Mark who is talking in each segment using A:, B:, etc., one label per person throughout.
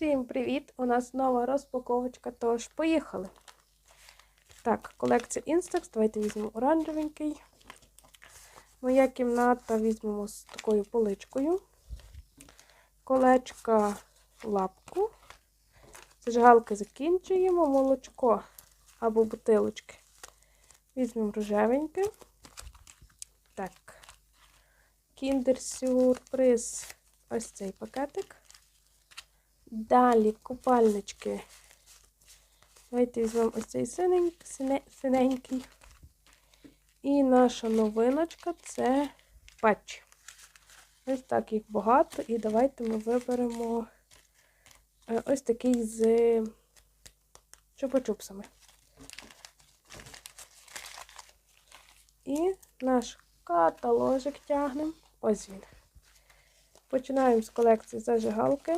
A: Всім привіт! У нас нова розпаковочка, тож поїхали. Так, колекція Instax. Давайте візьмемо оранжевенький. Моя кімната візьмемо з такою поличкою. Колечка лапку. Зажигалки закінчуємо, молочко або бутилочки. Візьмемо рожевеньке. Так. Кіндер сюрприз. Ось цей пакетик. Далі купальнички. Давайте візьмемо ось цей синенький, синенький. І наша новиночка це патчі. Ось так їх багато. І давайте ми виберемо е, ось такий з чупа-чупсами. І наш каталожик тягнемо. Ось він. Починаємо з колекції зажигалки.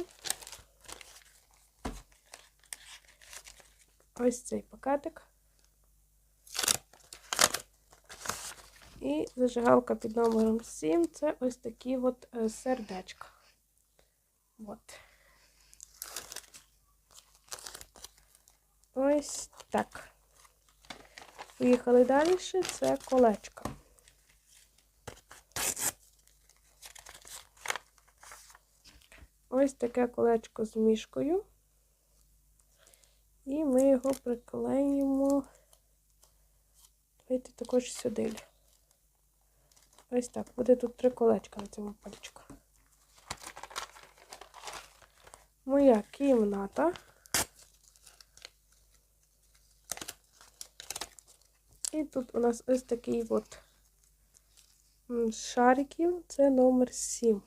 A: Ось цей пакетик. І зажигалка під номером 7 це ось такі от е, сердечка. От. Ось так. Поїхали далі. Це колечко. Ось таке колечко з мішкою. І ми його приклеїмо. Давайте також сюди. Ось так. Буде тут три колечка на цьому пальчику. Моя кімната. І тут у нас ось такий от шариків. Це номер 7.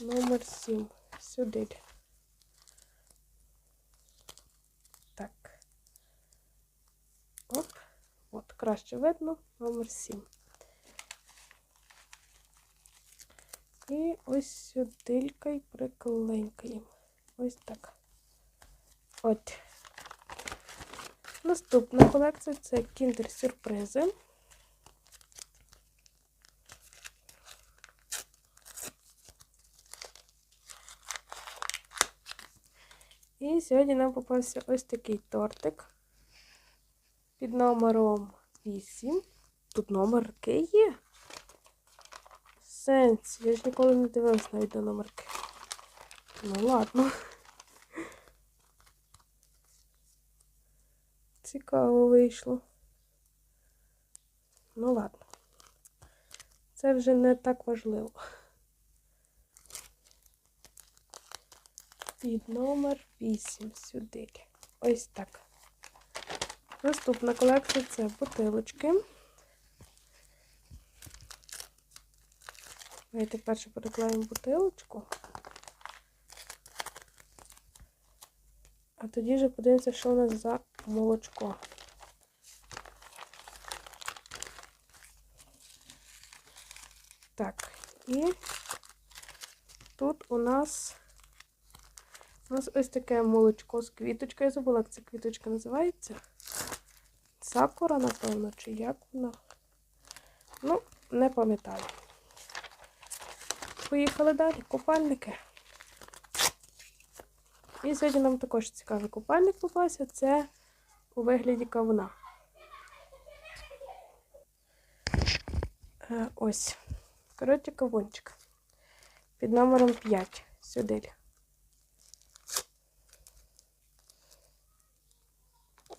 A: Номер 7. Сюди. Так. Оп. От, краще видно. Номер 7. І ось сюдилька і приклейкаємо. Ось так. От. Наступна колекція це кіндер-сюрпризи. І сьогодні нам попався ось такий тортик під номером 8. Тут номерки є. Сенс, я ж ніколи не дивилась навіть на номерки. Ну ладно. Цікаво вийшло. Ну ладно. Це вже не так важливо. Під номер 8 сюди. Ось так. Наступна колекція це бутилочки. Давайте перше переклеїмо бутилочку. А тоді вже подивимося, що у нас за молочко. Так, і тут у нас у нас ось таке молочко з квіточкою. Я забула, як ця квіточка називається. Сакура, напевно, чи як вона? Ну, не пам'ятаю. Поїхали далі. Купальники. І сьогодні нам також цікавий купальник попався. Це у вигляді кавуна. Е, ось. Коротше, кавунчик. Під номером 5. Сюди.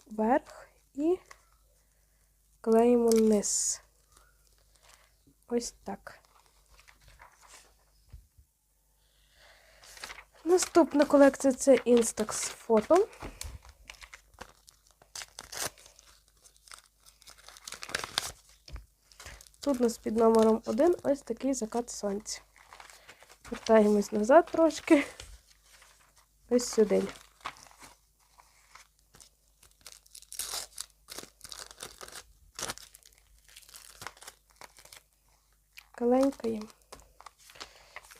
A: Вверх і клеїмо низ. Ось так. Наступна колекція це Instax фото. Тут у нас під номером 1 ось такий закат сонця. Вертаємось назад трошки. Ось сюди. Каленькаємо.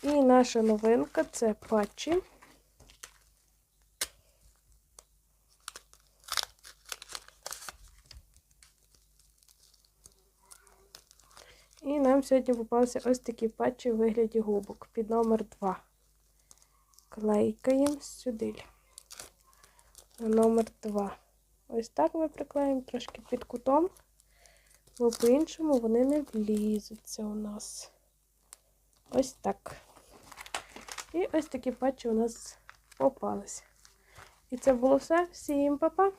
A: І наша новинка це патчі. І нам сьогодні попався ось такий патчі у вигляді губок під номер 2. клейкаємо сюди. На номер 2. Ось так ми приклеїмо трошки під кутом, бо по-іншому вони не влізуться у нас. Ось так. І ось такі патчі у нас попались. І це було все. Всім па-па!